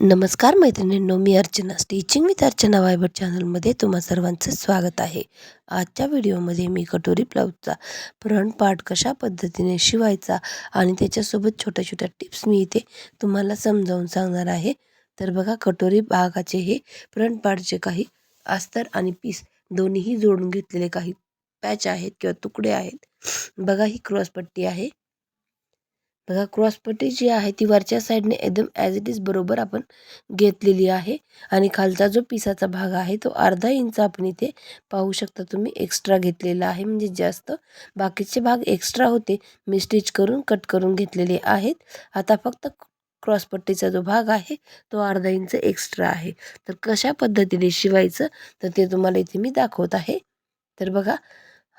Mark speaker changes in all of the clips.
Speaker 1: नमस्कार मैत्रिणींनो मी अर्चना. स्टिचिंग विथ अर्चना वायबट चॅनलमध्ये तुम्हा सर्वांचं स्वागत आहे. आजच्या व्हिडिओमध्ये मी कटोरी ब्लाऊजचा फ्रंट पार्ट कशा पद्धतीने शिवायचा आणि त्याच्यासोबत छोट्या छोट्या टिप्स मी इथे तुम्हाला समजावून सांगणार आहे. तर बघा कटोरी भागाचे हे फ्रंट पार्टचे काही अस्तर आणि पीस दोन्हीही जोडून घेतलेले काही पॅच आहेत किंवा तुकडे आहेत. बघा ही क्रॉसपट्टी आहे. बघा क्रॉसपट्टी जी आहे ती वरच्या साईडने एकदम ॲज इट इज बरोबर आपण घेतलेली आहे. आणि खालचा जो पिसाचा भाग आहे तो अर्धा इंच आपण इथे पाहू शकता तुम्ही एक्स्ट्रा घेतलेला आहे. म्हणजे जास्त बाकीचे भाग एक्स्ट्रा होते मी स्टिच करून कट करून घेतलेले आहेत. आता फक्त क्रॉसपट्टीचा जो भाग आहे तो अर्धा इंच एक्स्ट्रा आहे. तर कशा पद्धतीने शिवायचं तर ते तुम्हाला इथे मी दाखवत आहे. तर बघा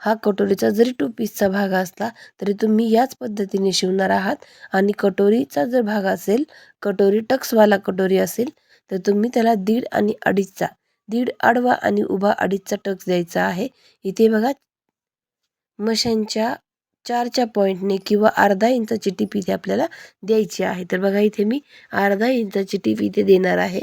Speaker 1: हा कटोरीचा जरी टू पीसचा भाग असला तरी तुम्ही याच पद्धतीने शिवणार आहात. आणि कटोरीचा जर भाग असेल कटोरी टक्सवाला कटोरी असेल तर तुम्ही त्याला दीड आणि अडीचचा दीड आडवा आणि उभा अडीचचा टक्स द्यायचा आहे. इथे बघा मशांच्या चारच्या पॉईंटने किंवा अर्धा इंचाची टीप इथे आपल्याला द्यायची आहे. तर बघा इथे मी अर्धा इंचाची टीप इथे देणार आहे.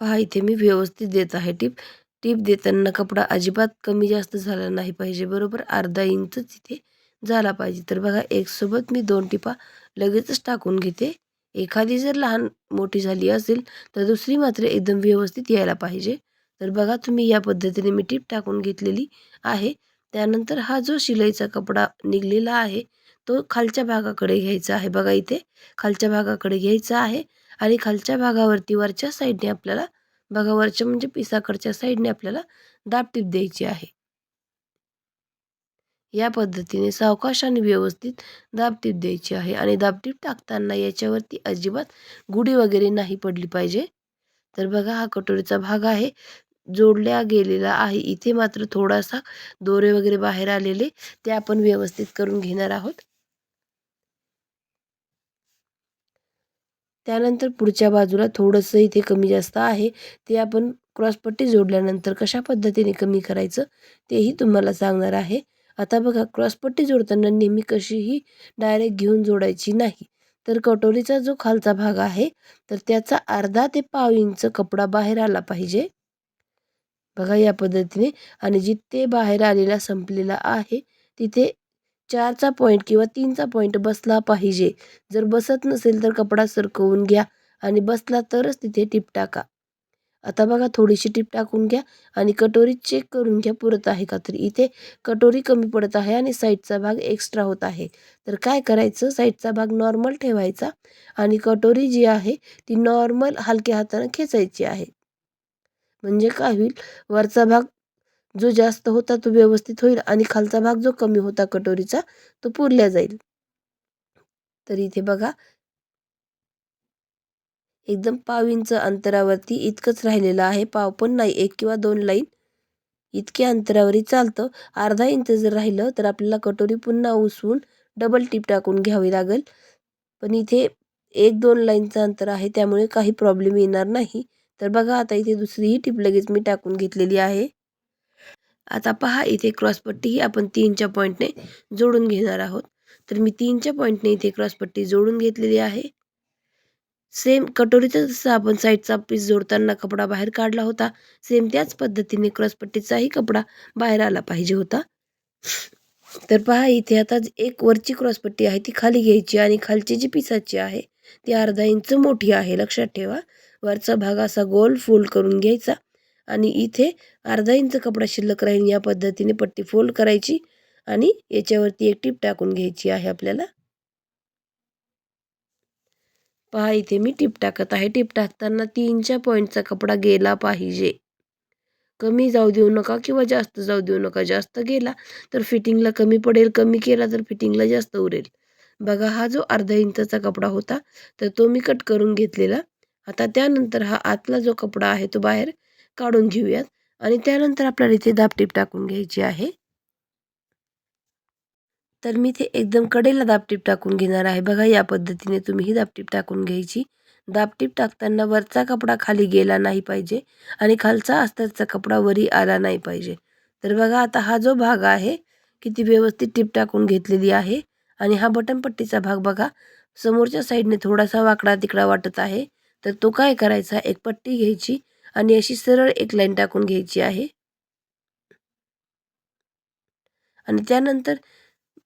Speaker 1: पहा इथे मी व्यवस्थित देत आहे टीप. टीप देताना कपडा अजिबात कमी जास्त झाला नाही पाहिजे बरोबर? अर्धा इंचच इथे झाला पाहिजे. तर बघा एक सोबत मी दोन टिपा लगेचच टाकून घेते. एखादी जर लहान मोठी झाली असेल तर दुसरी मात्र एकदम व्यवस्थित यायला पाहिजे. तर बघा तुम्ही या पद्धतीने मी टीप टाकून घेतलेली आहे. त्यानंतर हा जो शिलाईचा कपडा निघलेला आहे तो खालच्या भागाकडे घ्यायचा आहे. बघा इथे खालच्या भागाकडे घ्यायचा आहे आणि खालच्या भागावरती वरच्या साईडने आपल्याला बघा वरच्या म्हणजे पिसाकडच्या साईडने आपल्याला दाबटीप द्यायची आहे. या पद्धतीने सावकाश आणि व्यवस्थित दाबटीप द्यायची आहे आणि दाबटीप टाकताना याच्यावरती अजिबात गुढी वगैरे नाही पडली पाहिजे. तर बघा हा कटोरीचा भाग आहे. जोडल्या गेलेला आहे. इथे मात्र थोडासा दोरे वगैरे बाहेर आलेले ते आपण व्यवस्थित करून घेणार आहोत. त्यानंतर पुढच्या बाजूला थोडंसं इथे कमी जास्त आहे. ते आपण क्रॉसपट्टी जोडल्यानंतर कशा पद्धतीने कमी करायचं तेही तुम्हाला सांगणार आहे. आता बघा क्रॉसपट्टी जोडताना नेहमी कशीही डायरेक्ट घेऊन जोडायची नाही. तर कटोरीचा जो खालचा भाग आहे तर त्याचा अर्धा ते पाव इंच कपडा बाहेर आला पाहिजे. बघा या पद्धतीने. आणि जिथे बाहेर आलेला संपलेला आहे तिथे चारचा पॉईंट किंवा तीनचा पॉईंट बसला पाहिजे. जर बसत नसेल तर कपडा सरकवून घ्या आणि बसला तरच तिथे टिप टाका. आता बघा थोडीशी टिप टाकून घ्या आणि कटोरी चेक करून घ्या पुरत आहे का तरी. इथे कटोरी कमी पडत आहे आणि साईडचा भाग एक्स्ट्रा होत आहे. तर काय करायचं? साईडचा भाग नॉर्मल ठेवायचा आणि कटोरी जी आहे ती नॉर्मल हलक्या हाताने खेचायची आहे. म्हणजे काय होईल? वरचा भाग जो जास्त होता तो व्यवस्थित होईल आणि खालचा भाग जो कमी होता कटोरीचा तो पुरल्या जाईल. तर इथे बघा. एकदम पाव इंच अंतरावरती इतकंच राहिलेलं आहे. पाव पण नाही एक किंवा दोन लाईन. इतक्या अंतरावरही चालतं. अर्धा इंच जर राहिलं तर आपल्याला कटोरी पुन्हा उसवून डबल टीप टाकून घ्यावी लागेल. पण इथे एक दोन लाईनचं अंतर आहे त्यामुळे काही प्रॉब्लेम येणार नाही. तर बघा आता इथे दुसरीही टीप लगेच मी टाकून घेतलेली आहे. आता पहा इथे क्रॉसपट्टी आपण तीनच्या पॉईंटने जोडून घेणार आहोत. तर मी तीनच्या पॉईंटने इथे क्रॉसपट्टी जोडून घेतलेली आहे. सेम कटोरीचा जसं आपण साईडचा पीस जोडताना कपडा बाहेर काढला होता सेम त्याच पद्धतीने क्रॉसपट्टीचाही कपडा बाहेर आला पाहिजे होता. तर पहा इथे आता एक वरची क्रॉसपट्टी आहे ती खाली घ्यायची आणि खालची जी पिसाची आहे ती अर्धा इंच मोठी आहे. लक्षात ठेवा वरचा भाग असा गोल फोल्ड करून घ्यायचा. आणि इथे अर्धा इंच कपडा शिल्लक राहील या पद्धतीने पट्टी फोल्ड करायची आणि याच्यावरती एक टीप टाकून घ्यायची आहे आपल्याला. पहा इथे मी टीप टाकत आहे. टीप टाकताना तीनच्या पॉईंटचा कपडा गेला पाहिजे. कमी जाऊ देऊ नका किंवा जास्त जाऊ देऊ नका. जास्त गेला तर फिटिंगला कमी पडेल कमी केला तर फिटिंगला जास्त उरेल. बघा हा जो अर्धा इंचाचा कपडा होता तर तो मी कट करून घेतलेला. आता त्यानंतर हा आतला जो कपडा आहे तो बाहेर काढून घेऊयात आणि त्यानंतर आपल्याला इथे दापटीप टाकून घ्यायची आहे. तर मी ते एकदम कडेला दापटीप टाकून घेणार आहे. बघा या पद्धतीने तुम्ही ही दापटीप टाकून घ्यायची. दापटीप टाकताना वरचा कपडा खाली गेला नाही पाहिजे आणि खालचा अस्तरचा कपडा वरी आला नाही पाहिजे. तर बघा आता हा जो भाग आहे किती व्यवस्थित टीप टाकून घेतलेली आहे. आणि हा बटनपट्टीचा भाग बघा समोरच्या साईडने थोडासा वाकडा तिकडा वाटत आहे. तर तो काय करायचा? एक पट्टी घ्यायची आणि अशी सरळ एक लाईन टाकून घ्यायची आहे. आणि त्यानंतर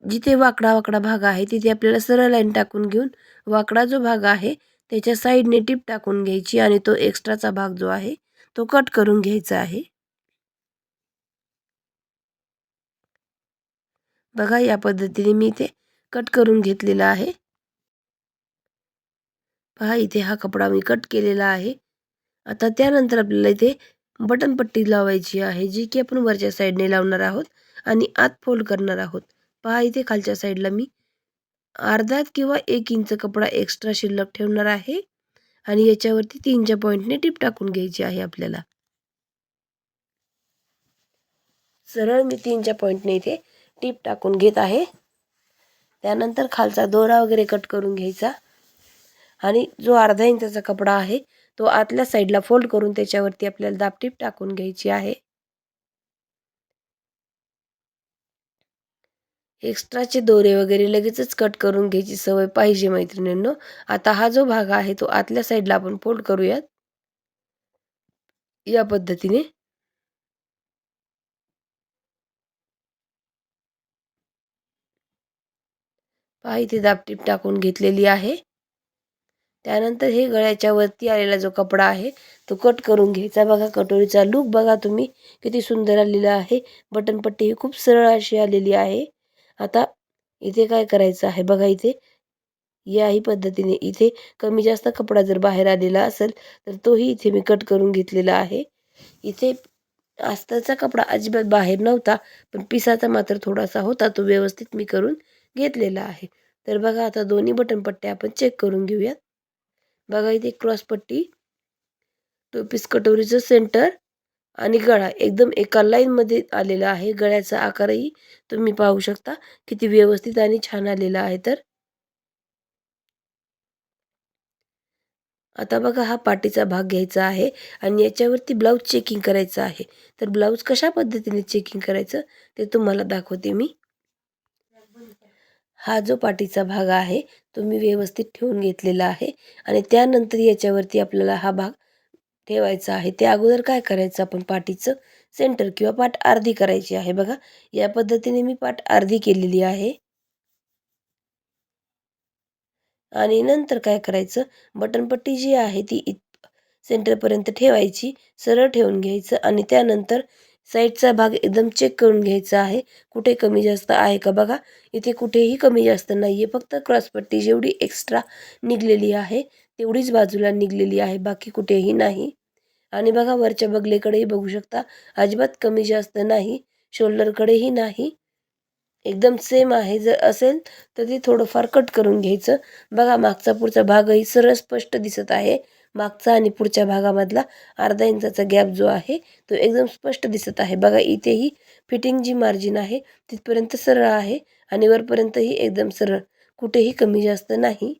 Speaker 1: जिथे वाकडा वाकडा भाग आहे तिथे आपल्याला सरळ लाईन टाकून घेऊन वाकडा जो भाग आहे त्याच्या साईडने टीप टाकून घ्यायची आणि तो एक्स्ट्राचा भाग जो आहे तो कट करून घ्यायचा आहे. बघा या पद्धतीने मी इथे कट करून घेतलेला आहे. पहा इथे हा कपडा मी कट केलेला आहे. आता त्यानंतर आपल्याला इथे बटन पट्टी लावायची आहे जी की आपण वरच्या साईडने लावणार आहोत आणि आत फोल्ड करणार आहोत. पहा इथे खालच्या साईडला मी अर्धा किंवा एक इंच कपडा एक्स्ट्रा शिल्लक ठेवणार आहे आणि याच्यावरती तीनच्या पॉईंटने टीप टाकून घ्यायची आहे आपल्याला. सरळ मी तीनच्या पॉईंटने इथे टीप टाकून घेत आहे. त्यानंतर खालचा दोरा वगैरे कट करून घ्यायचा. आणि जो अर्धा इंचाचा कपडा आहे तो आतल्या साईडला फोल्ड करून त्याच्यावरती आपल्याला दापटीप टाकून घ्यायची आहे. एक्स्ट्राचे दोरे वगैरे लगेचच कट करून घ्यायची सवय पाहिजे मैत्रिणींनो. आता हा जो भाग आहे तो आतल्या साईडला आपण फोल्ड करूयात. या पद्धतीने. पहा इथे दापटीप टाकून घेतलेली आहे. त्यानंतर हे गळ्याच्या वरती आलेला जो कपडा आहे तो कट करून घ्यायचा. बघा कटोरीचा लूक बघा तुम्ही. किती सुंदर आलेला आहे. बटनपट्टी ही खूप सरळ अशी आलेली आहे. आता इथे काय करायचं आहे? बघा इथे. याही पद्धतीने इथे कमी जास्त कपडा जर बाहेर आलेला असेल तर तोही इथे मी कट करून घेतलेला आहे. इथे आस्ताचा कपडा अजिबात बाहेर नव्हता पण पिसाचा मात्र थोडासा होता तो व्यवस्थित मी करून घेतलेला आहे. तर बघा आता दोन्ही बटन पट्ट्या आपण चेक करून घेऊयात. बघा इथे क्रॉस पट्टी. तो पीस कटोरीचं सेंटर आणि गळा एकदम एका लाईनमध्ये आलेला आहे. गळ्याचा आकारही तुम्ही पाहू शकता. किती व्यवस्थित आणि छान आलेला आहे तर. आता बघा हा पाटीचा भाग घ्यायचा आहे आणि याच्यावरती ब्लाऊज चेकिंग करायचं आहे. तर ब्लाऊज कशा पद्धतीने चेकिंग करायचं ते तुम्हाला दाखवते मी. हा जो पाटीचा भाग आहे तो मी व्यवस्थित ठेवून घेतलेला आहे. आणि त्यानंतर याच्यावरती आपल्याला हा भाग ठेवायचा आहे. त्या अगोदर काय करायचं? आपण पाठीचं सेंटर किंवा पाठ अर्धी करायची आहे. बघा या पद्धतीने मी पाठ अर्धी केलेली आहे. आणि नंतर काय करायचं? बटनपट्टी जी आहे ती इत सेंटरपर्यंत ठेवायची. सरळ ठेवून घ्यायचं. आणि त्यानंतर साईडचा भाग एकदम चेक करून घ्यायचा आहे. कुठे कमी जास्त आहे का बघा? इथे कुठेही कमी जास्त नाही आहे फक्त क्रॉसपट्टी जेवढी एक्स्ट्रा निघलेली आहे तेवढीच बाजूला निघलेली आहे. बाकी कुठेही नाही. आणि बघा वरच्या बगलेकडेही बघू शकता अजिबात कमी जास्त नाही. शोल्डरकडेही नाही. एकदम सेम आहे. जर असेल तर ते थोडंफार कट करून घ्यायचं. बघा मागचा पुढचा भागही सरळ स्पष्ट दिसत आहे. मागचा आणि पुढच्या भागामधला अर्धा इंचाचा गॅप जो आहे तो एकदम स्पष्ट दिसत आहे. बघा इथेही फिटिंग जी मार्जिन आहे तिथपर्यंत सरळ आहे आणि वरपर्यंतही एकदम सरळ. कुठेही कमी जास्त नाही.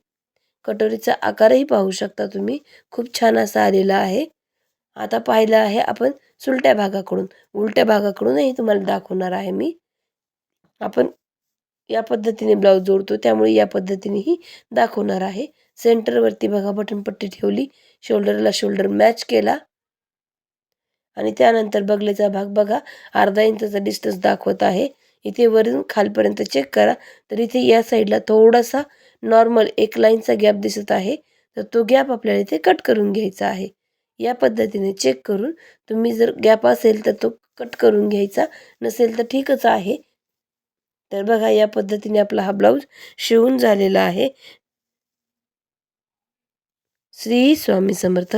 Speaker 1: कटोरीचा आकारही पाहू शकता तुम्ही. खूप छान असा आलेला आहे. आता पाहिलं आहे आपण सुलट्या भागाकडून. उलट्या भागाकडूनही तुम्हाला दाखवणार आहे मी. आपण या पद्धतीने ब्लाऊज जोडतो. त्यामुळे या पद्धतीनेही दाखवणार आहे. सेंटरवरती बघा बटनपट्टी ठेवली. शोल्डरला शोल्डर मॅच केला. आणि त्यानंतर बगलेचा भाग बघा. अर्धा इंचाचा डिस्टन्स दाखवत आहे. इथे वरून खालपर्यंत चेक करा. तर इथे या साईडला थोडासा नॉर्मल एक लाईनचा गॅप दिसत आहे. तर तो गॅप आपल्याला इथे कट करून घ्यायचा आहे. या पद्धतीने चेक करून तुम्ही जर गॅप असेल तर तो कट करून घ्यायचा. नसेल तर ठीकच आहे. तर बघा या पद्धतीने आपला हा ब्लाऊज शिवून झालेला आहे. श्री स्वामी समर्थ.